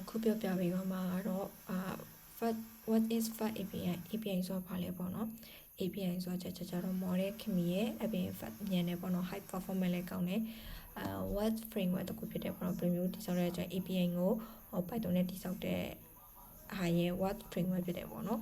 အခုပြောပြပေးပါမှာတော့အာ FAT what is FAT API API ဆိုတာဘာလဲပေါ့နော် API ဆိုတာချက်ချက်ကြတော့ model ခင်မီရဲ့အပြင် FAT ညံနေပေါ့နော် high performance လည်းကောင်းတယ်အာ what framework တခုဖြစ်တဲ့ပေါ့နော် premium တိစောက်တဲ့အချိန် API ကိုဟို Python နဲ့တိစောက်တဲ့ဟာရဲ့ what framework ဖြစ်တယ်ပေါ့နော်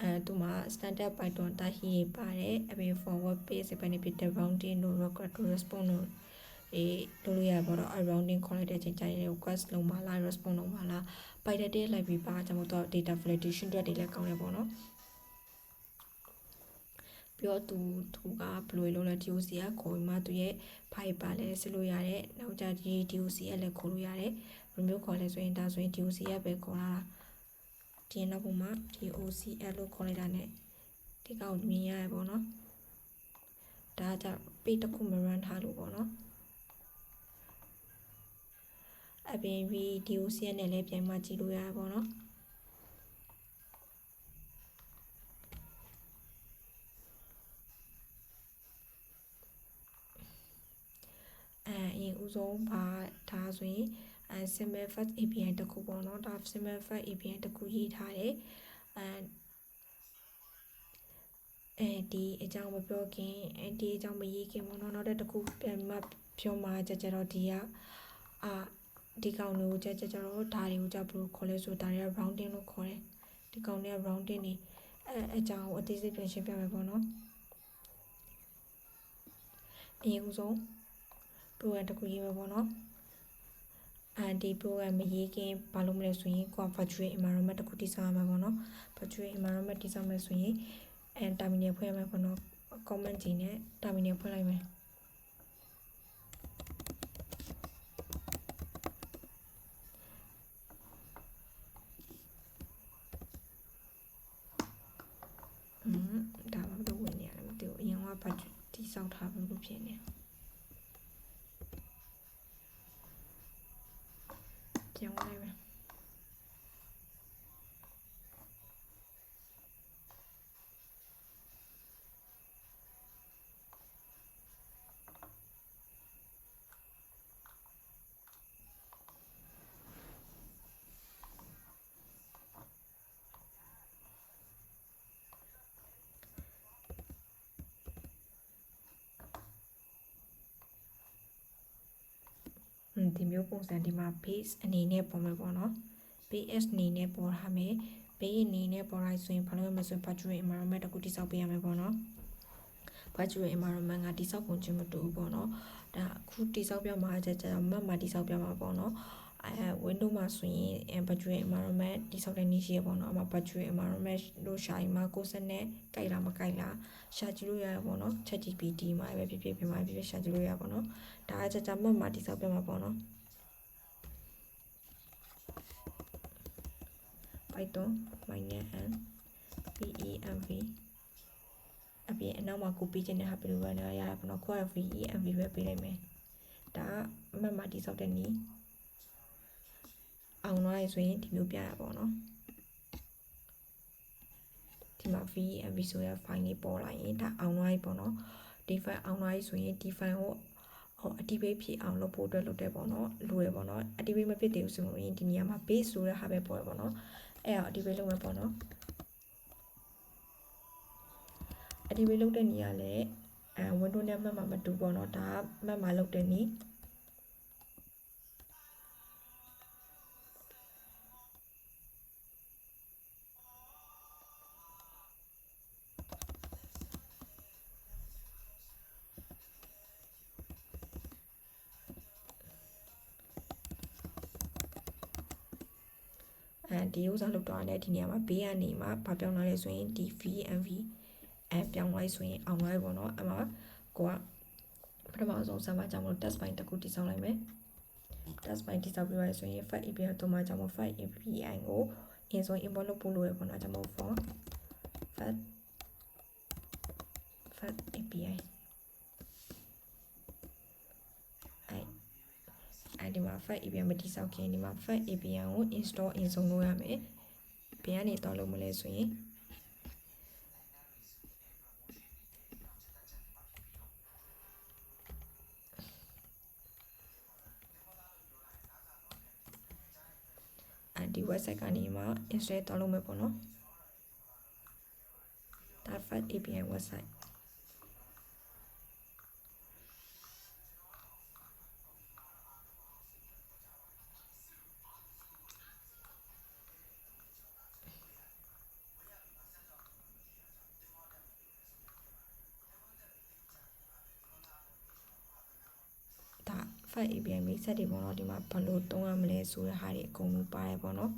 အဲသူမှာ standard python တာဟီပါတယ်အပြင် forward page ပဲနေဖြစ်တဲ့ rounding တို့ record to response တို့ အေးလုပ်လို့ရပါတော့ rounding ခေါ်လိုက်တဲ့အချိန်ကျရင် request လုံးပါလား response လုံးပါလား python တဲ့လိုက်ပြီးပါကျွန်တော်တို့ data validation တွေလည်းကောင်းတယ်ပေါ့နော်ပြီးတော့သူသူကဘယ်လိုလုပ်လဲ DOC ကခေါ်ပြီးမှသူရဲ့ file ပါလဲဆက်လို့ရတယ်နောက်ကြဒီ DOC ကလည်းခေါ်လို့ရတယ်ဘယ်မျိုးခေါ်လဲဆိုရင်ဒါဆိုရင် DOC ကပဲခေါ်လာတာဒီနောက်ပုံမှာ DOCL လို့ခေါ်လိုက်တာ ਨੇ ဒီကောင်မြင်ရရပေါ့နော်ဒါကြ page တစ်ခုမ run ထားလို့ပေါ့နော် အပြင် DOCL နဲ့လည်းပြန်မှကြည့်လို့ရရပေါ့နော်အဲအရင်ဦးဆုံးပါဒါဆိုရင်အဲ simple first API တခုပေါ့နော်ဒါ simple first API တခုရေးထားတယ်အဲအဲဒီအကြောင်းမပြောခင်အဲဒီအကြောင်းမရေးခင်ပေါ့နော်နောက်တစ်ခုပြန်မှပြောမှကြကြတော့ဒီကအာ ဒီကောင်တွေကိုကြကြကြတော့ဒါတွေကိုကြဘယ်လိုခေါ်လဲဆိုဒါတွေက rounding လို့ခေါ်တယ်ဒီကောင်တွေက rounding နေအဲအကြောင်းကိုအသေးစိတ်ပြန်ရှင်းပြမယ်ပေါ့နော်အရင်ဦးဆုံး program တစ်ခုရေးမယ်ပေါ့နော်အဲဒီ program မရေးခင်ဘာလို့မလဲဆိုရင်ကိုက virtual environment တစ်ခုတည်ဆောက်ရမှာပေါ့နော် virtual environment တည်ဆောက်မယ်ဆိုရင်အဲ terminal ဖွင့်ရမယ်ပေါ့နော် comment ကြီးနဲ့ terminal ဖွင့်လိုက်မယ်อืมဒါမှမဟုတ်ဝင်နေရတယ်မသိဘူးအရင်ကဘာတိဆောက်ထားဘူးလို့ဖြစ်နေ ပြန်ဝင် ဒီမျိုးပုံစံဒီမှာ base အနေနဲ့ပေါ်မယ်ပေါ့နော် base အနေနဲ့ပေါ်ထားမယ် base အနေနဲ့ပေါ်လိုက်ဆိုရင်ဘာလို့လဲဆိုရင် virtual environment တခုတိစောက်ပေးရမယ်ပေါ့နော် virtual environment ကတိစောက်ပုံချင်းမတူဘူးပေါ့နော်ဒါအခုတိစောက်ပြမှာကြကြ map မှာတိစောက်ပြမှာပေါ့နော် အဲ window မှာဆိုရင် virtual environment တိစောက်တဲ့နည်းရှိရပေါ့နော်အမ virtual environment လို့ရှာရင်မှာကိုယ်စနဲ့ကြိုက်လားမကြိုက်လားရှာကြည့်လို့ရရပေါ့နော် ChatGPT မှာပဲဖြစ်ဖြစ်ဖြစ်မှာဖြစ်ဖြစ်ရှာကြည့်လို့ရပါပေါ့နော်ဒါအကြကြ map မှာတိစောက်ပြမှာပေါ့နော် python minus n venv အပြင်အနောက်မှာကိုပေးခြင်းတဲ့ဟာဘယ်လိုပဲလဲရတာပေါ့နော်ခွာ venv ပဲပေးလိုက်မယ်ဒါအမှတ်မှာတိစောက်တဲ့နီး အောင်သွားရဆိုရင်ဒီမျိုးပြရပါတော့ဒီမှာ venv ဆိုရ file လေးပေါ်လာရင်ဒါအောင်သွားပြီပေါ့နော်ဒီ file အောင်သွားပြီဆိုရင်ဒီ file ကိုဟို activate ဖြစ်အောင်လုပ်ဖို့အတွက်လုပ်တယ်ပေါ့နော်လိုရပေါ့နော် activate မဖြစ်သေးဘူးဆိုရင်ဒီနေရာမှာ base ဆိုတဲ့ဟာပဲပေါ်ရပေါ့နော်အဲ့တော့ activate လုပ်မယ်ပေါ့နော် activate လုပ်တဲ့နေရာလဲအဲ window နဲ့ map မှာမတူပေါ့နော်ဒါ map မှာလုပ်တဲ့နေအဲ ဒီဥစားလောက်တော့လည်းဒီနေရာမှာဘေးကနေမှာဘာပြောင်းလာလဲဆိုရင်ဒီ VNV အဲပြောင်းလိုက်ဆိုရင်အောင်လိုက်ပေါ့နော်အမှကိုကပထမဆုံး server ကြောင့်မလို့ test file တစ်ခုတည်ဆောက်လိုက်မယ် test file တည်ဆောက်ပြီးရဆိုရင် file API တော့မှကြောင့်မ file API ကို in ဆို import လုပ်ဖို့လိုရပေါ့နော်ကြောင့်မ for file file API အဲဒီမှာ file API မတိစောက်ခင်ဒီမှာ file API ကို install in ဆုံးလုပ်ရမယ်ဘယ်ကနေတော့လုပ်မလဲဆိုရင်ဒီ website ကနေမှ install တောင်းလုပ်မယ်ပေါ့နော်ဒါ Fat API website ဒါ Fat API မိတ်ဆက်တွေပေါ့နော်ဒီမှာဘယ်လိုသုံးရမလဲဆိုတဲ့ဟာတွေအကုန်လုံးပါတယ်ပေါ့နော်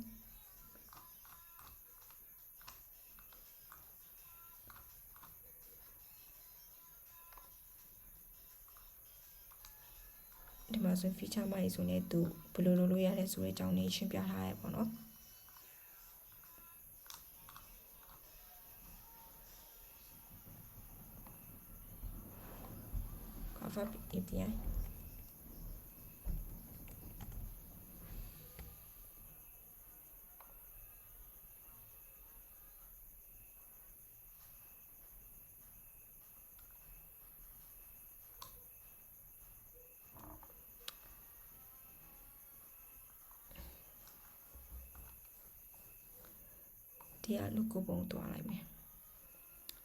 ဒီမှာဆို feature မိုက်ဆိုနေသူဘယ်လိုလုပ်လို့ရလဲဆိုတဲ့အကြောင်းလေးရှင်းပြထားရပေါ့နော် cover API ဒီကလူကိုပုံသွားလိုက်မယ်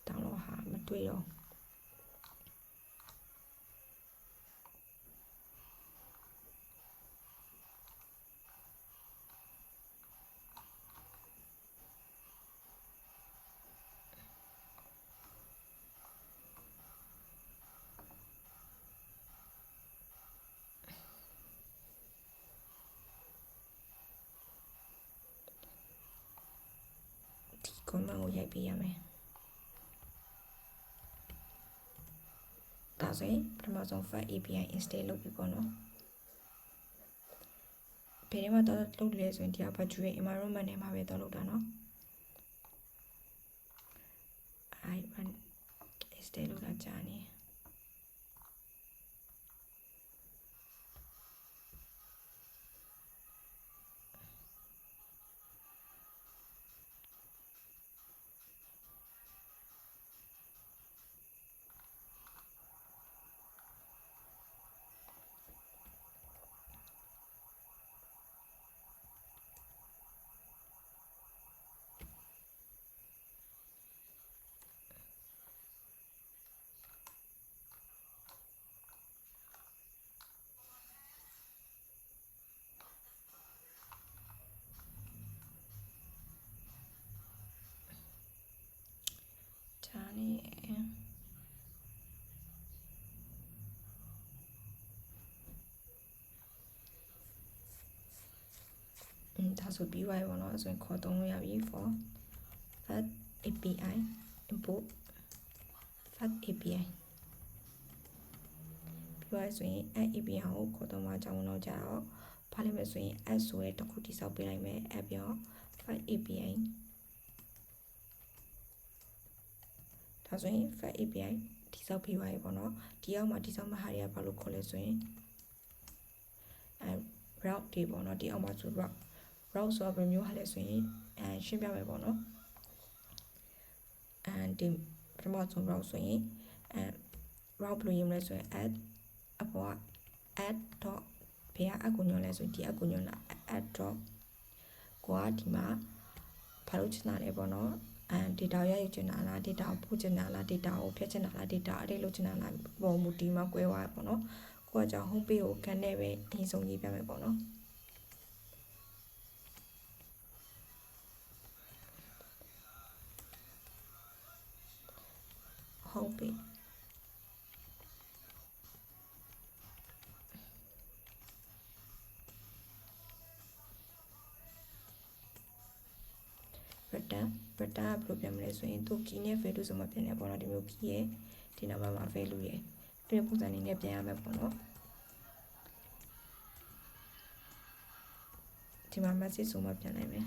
တောင်းလို့ဟာမတွေ့တော့ ဒီ comment ကိုရိုက်ပေးရမယ်ဒါဆိုရင်ပထမဆုံး file API install လုပ်ပြီပေါ့နော်ဘယ်ထဲမှာတော့လုပ်လဲဆိုရင်ဒီက virtual environment ထဲမှာပဲတော့လုပ်တာနော်အဲ့ install လုပ်တာကြာနေကြာနေ อืมဒါဆိုပြီးသွားပြီပေါ့နော်အဲ့ဆိုရင်ခေါ်သုံးလို့ရပြီ for fat API import fat API ပြီးသွားပြီဆိုရင်အဲ့ API ကိုခေါ်သုံးမှာကြောင်းတော့ကြတော့ဖားလိုက်မယ်ဆိုရင် add ဆိုရဲတစ်ခုတိစောက်ပေးလိုက်မယ် app ရော fat API ဒါဆိုရင် fat API တိစောက်ပေးပါရေပေါ့နော်ဒီအောက်မှာတိစောက်မဲ့ဟာတွေကဘာလို့ခေါ်လဲဆိုရင်အဲ route တွေပေါ့နော်ဒီအောက်မှာဆို route route ဆိုတာဘယ်မျိုးဟာလဲဆိုရင်အဲရှင်းပြမယ်ပေါ့နော် and ဒီပထမဆုံး route ဆိုရင်အဲ route ဘယ်လိုရေးမလဲဆိုရင် add အပေါ်က add dot ဘယ်ကအကူညွန်လဲဆိုရင်ဒီအကူညွန်လာ add dot ကိုကဒီမှာဘာလို့ချင်တာလဲပေါ့နော် အဲ data ရယူချင်တာလား data ကိုပို့ချင်တာလား data ကိုဖျက်ချင်တာလား data အရေးလုပ်ချင်တာလားပုံမူဒီမှာကွဲသွားပေါ့နော်ကိုကကြောင့် home page ကိုကန်နေပဲအရင်ဆုံးရေးပြမယ်ပေါ့နော် ဘတ်တန်ဘတ်တန်ကဘယ်လိုပြန်မလဲဆိုရင်သူ key နဲ့ value ဆိုမှပြန်နေပေါ့နော်ဒီမျိုး key ရဲ့ဒီနောက်မှာ value ရဲ့အဲ့ဒီပုံစံလေးနဲ့ပြန်ရမယ်ပေါ့နော်ဒီမှာ message ဆိုမှပြန်နိုင်မယ်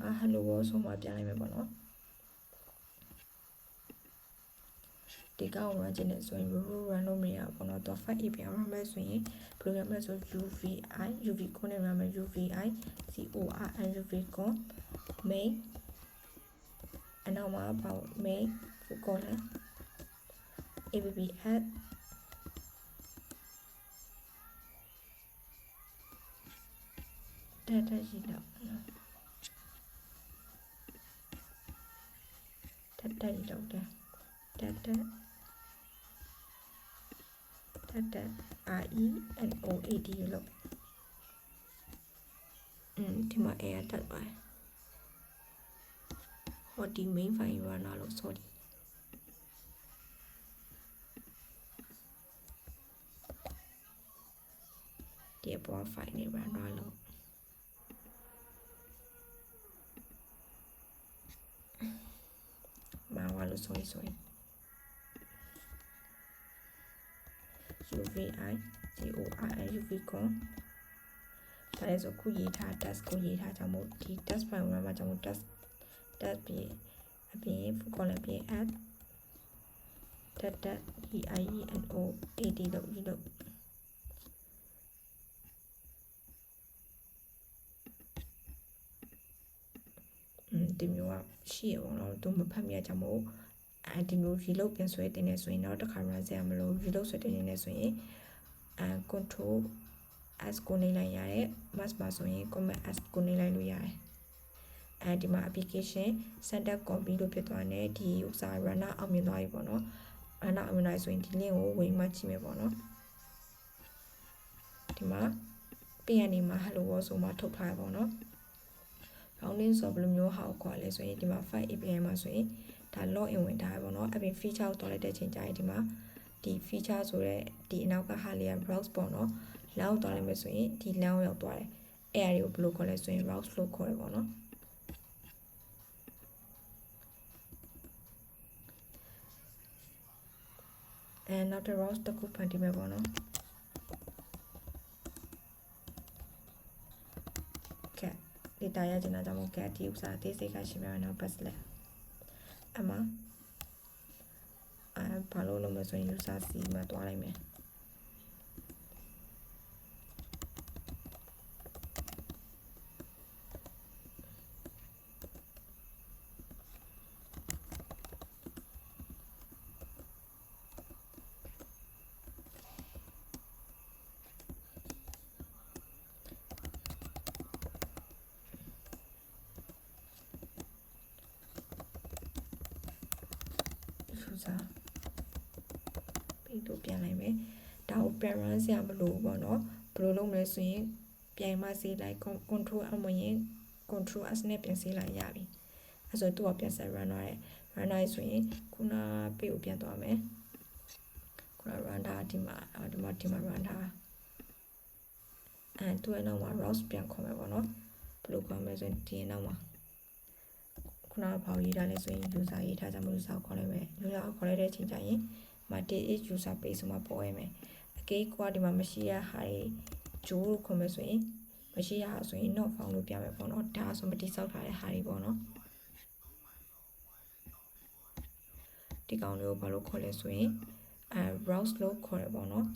မှာ hello world ဆိုမှပြန်လိုက်မယ်ပေါ့နော်ဒဒီကောင် run ခြင်းနဲ့ဆိုရင် root run လို့မရဘူးပေါ့နော်တော့ file API run မဲ့ဆိုရင် program မဲ့ဆို UVI UV ကိုနဲ့ run မဲ့ UVI CORN UV ကို main အနောက်မှာပေါ့ main colon app add တက်တက်ရှိတော့နော်တက်တက်ရှိတော့ တယ်တက်တက်တက်တက် R E N O A D လို့อืมဒီမှာ air တက်ပါတယ်ဟောဒီ main file runner လို့ sorry ဒီအပေါ် file နေ runner လို့မာဝါလို့ sorry sorry UVI CORI UV ကိုဒါလည်းဆိုခုရေးထား task ကိုရေးထားကြမို့ဒီ task file မှာမှာကြောင့် task task ပြီးအပြင် column ပြီး add that that e i e n o a d လို့ဒီလို့อืมဒီမျိုးကရှိရပါတော့သူမဖတ်မြတ်ကြမို့ အဲဒီမျိုး reload ပြန်ဆွဲတင်နေဆိုရင်တော့တစ်ခါ run စရာမလို reload ဆွဲတင်နေဆိုရင်အဲ control s ကိုနေလိုက်ရတယ် mask မှာဆိုရင် command s ကိုနေလိုက်လို့ရတယ်အဲဒီမှာ application center copy လို့ဖြစ်သွားတယ်ဒီဥစား runner အောင်မြင်သွားပြီပေါ့နော် runner အောင်မြင်သွားဆိုရင်ဒီ link ကိုဝင်မှကြည့်မယ်ပေါ့နော်ဒီမှာပြန်နေမှာ hello world ဆိုမှထုတ်ထားရပေါ့နော် rounding ဆိုဘယ်လိုမျိုးဟာကိုခေါ်လဲဆိုရင်ဒီမှာ file API မှာဆိုရင် ဒါ log in ဝင်ထားရပေါ့နော်အပြင် feature ကိုတော်လိုက်တဲ့ချိန်ကျရင်ဒီမှာဒီ feature ဆိုတဲ့ဒီအနောက်ကဟာလေးက browse ပေါ့နော်လမ်းကိုသွားလိုက်မယ်ဆိုရင်ဒီလမ်းကိုရောက်သွားတယ်အဲ့အရာတွေကိုဘယ်လိုခေါ်လဲဆိုရင် browse လို့ခေါ်ရပေါ့နော်အဲနောက်တစ် browse တစ်ခုဖန်တီးမယ်ပေါ့နော်ကဲ data ရချင်တာကြောင့်မို့ get ဒီဥစားအသေးစိတ်ကရှင်းပြရအောင် bus လက် အမအဲဘာလို့လုပ်မလဲဆိုရင် user C မှာတွားလိုက်မယ်ယူ စာပြီးတော့ပြန်လိုက်မယ်ဒါကိုပြန် run စရာမလိုဘူးပေါ့နော်ဘယ်လိုလုပ်မလဲဆိုရင်ပြန်မစေးလိုက် control အမရင် control s နဲ့ပြန်စေးလိုက်ရပြီအဲဆိုသူကပြန်ဆက် run သွားတယ် run သွားဆိုရင်ခုန page ကိုပြန်သွားမယ်ခုန run ထားဒီမှာဒီမှာဒီမှာ run ထားအဲသူ့ရဲ့နောက်မှာ rouse ပြန်ခေါ်မယ်ပေါ့နော်ဘယ်လိုခေါ်မလဲဆိုရင်ဒီနောက်မှာ ခုနကဘာရေးထားလဲဆိုရင် user ရေးထားကြမှု user ခေါ်လိုက်မယ် user ခေါ်လိုက်တဲ့အချိန်ကျရင်မ th user page ဆိုမှပေါ်ရမယ်အကေးကွာဒီမှာမရှိရဟာတွေဂျိုးလို့ခေါ်မယ်ဆိုရင်မရှိရဆိုရင် not found လို့ပြမယ်ပေါ့နော်ဒါဆိုမတိဆောက်ထားတဲ့ဟာတွေပေါ့နော်ဒီကောင်လေးကိုဘာလို့ခေါ်လဲဆိုရင်အဲ browse လို့ခေါ်ရပေါ့နော်